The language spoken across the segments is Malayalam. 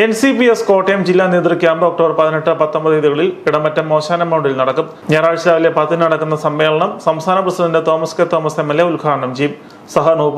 N C P S Kottayam ജില്ലാ നേതൃ ക്യാമ്പ് ഒക്ടോബർ പതിനെട്ട് പത്തൊമ്പത് തീയതികളിൽ ഇടമറ്റം മോശാനം മൗണ്ടിൽ നടക്കും. ഞായറാഴ്ച രാവിലെ പത്തിന് നടക്കുന്ന സമ്മേളനം സംസ്ഥാന president Thomas K Thomas M L A ഉദ്ഘാടനം ചെയ്യും.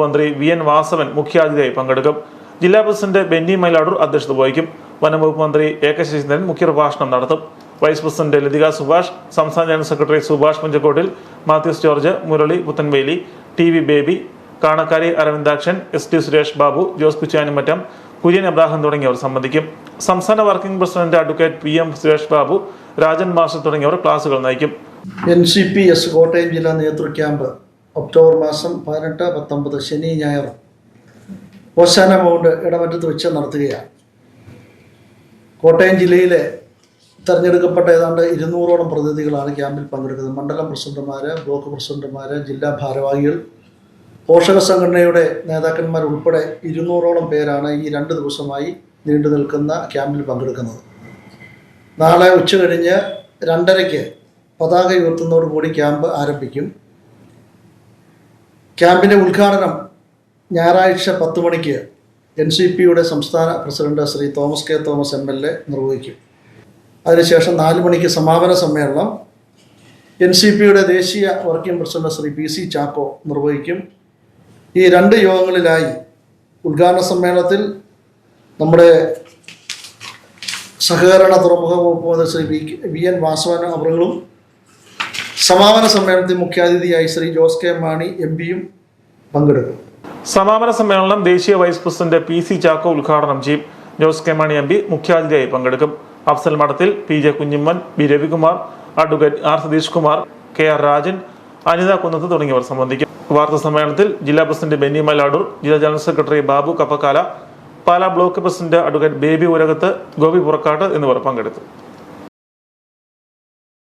മന്ത്രി വി എൻ വാസവൻ മുഖ്യാതിഥിയായി പങ്കെടുക്കും. ജില്ലാ പ്രസിഡന്റ് ബെന്നി മൈലാടൂർ അധ്യക്ഷത വഹിക്കും. വനംവകുപ്പ് മന്ത്രി എ കെ ശശീന്ദ്രൻ മുഖ്യപ്രഭാഷണം നടത്തും. വൈസ് പ്രസിഡന്റ് ലതിക സുഭാഷ് സംസ്ഥാന general secretary Subhash Munjakkottil Mathews George Murali Puthenveli T V Baby Kanakkari Aravindakshan S T Suresh Babu Jose Kuchanimattam Kurian Abraham തുടങ്ങിയവർ സംബന്ധിക്കും. സംസ്ഥാന working president advocate P M Suresh Babu Rajan master തുടങ്ങിയവർ ക്ലാസുകൾ നയിക്കും. N C P S Kottayam ജില്ലാ നേതൃ ക്യാമ്പ് ഒക്ടോബർ മാസം പതിനെട്ട് പത്തൊമ്പത് ശനി ഞായർ. ഓശാന മൗണ്ട് ഇടമറ്റത്ത് വെച്ച് നടത്തുകയാണ്. കോട്ടയം ജില്ലയിലെ തെരഞ്ഞെടുക്കപ്പെട്ട ഏതാണ്ട് ഇരുന്നൂറോളം പ്രതിനിധികളാണ് ക്യാമ്പിൽ പങ്കെടുക്കുന്നത്. മണ്ഡലം പ്രസിഡന്റുമാർ ബ്ലോക്ക് പ്രസിഡന്റുമാർ ജില്ലാ ഭാരവാഹികൾ പോഷക സംഘടനയുടെ നേതാക്കന്മാർ ഉൾപ്പെടെ ഇരുന്നൂറോളം പേരാണ് ഈ രണ്ട് ദിവസമായി നീണ്ടു നിൽക്കുന്ന ക്യാമ്പിൽ പങ്കെടുക്കുന്നത്. നാളെ ഉച്ച കഴിഞ്ഞ് രണ്ടരയ്ക്ക് പതാക ഉയർത്തുന്നതോടുകൂടി ക്യാമ്പ് ആരംഭിക്കും. ക്യാമ്പിന്റെ ഉദ്ഘാടനം ഞായറാഴ്ച പത്ത് മണിക്ക് എൻ സി പിയുടെ സംസ്ഥാന president Shri Thomas K Thomas M L A നിർവഹിക്കും. അതിനുശേഷം നാല് മണിക്ക് സമാപന സമ്മേളനം എൻ സി പിയുടെ ദേശീയ working president Shri P C Chacko നിർവഹിക്കും. ഈ രണ്ട് യോഗങ്ങളിലായി ഉദ്ഘാടന സമ്മേളനത്തിൽ നമ്മുടെ സഹകരണ തുറമുഖ വകുപ്പ് മന്ത്രി Shri V V N Vasavan അവറുകളും സമാപന സമ്മേളനത്തിൽ മുഖ്യാതിഥിയായി ശ്രീ ജോസ് കെ മാണി എം പിയും പങ്കെടുക്കും. സമാപന സമ്മേളനം ദേശീയ vice president P C Chacko ഉദ്ഘാടനം ചെയ്യും. Jose K Mani M P മുഖ്യാതിഥിയായി പങ്കെടുക്കും. Afsal Madathil P J Kunjimman B Ravikumar advocate R Satish Kumar K R Rajan Anitha Kunnath തുടങ്ങിയവർ സംബന്ധിക്കും. വാർത്താ സമ്മേളനത്തിൽ ജില്ലാ പ്രസിഡന്റ് ബെന്നി മലാഡൂർ ജില്ലാ general secretary Babu Kappakkala Pala block president advocate Baby Urakath Gopi Purakkatt എന്നിവർ പങ്കെടുത്തു.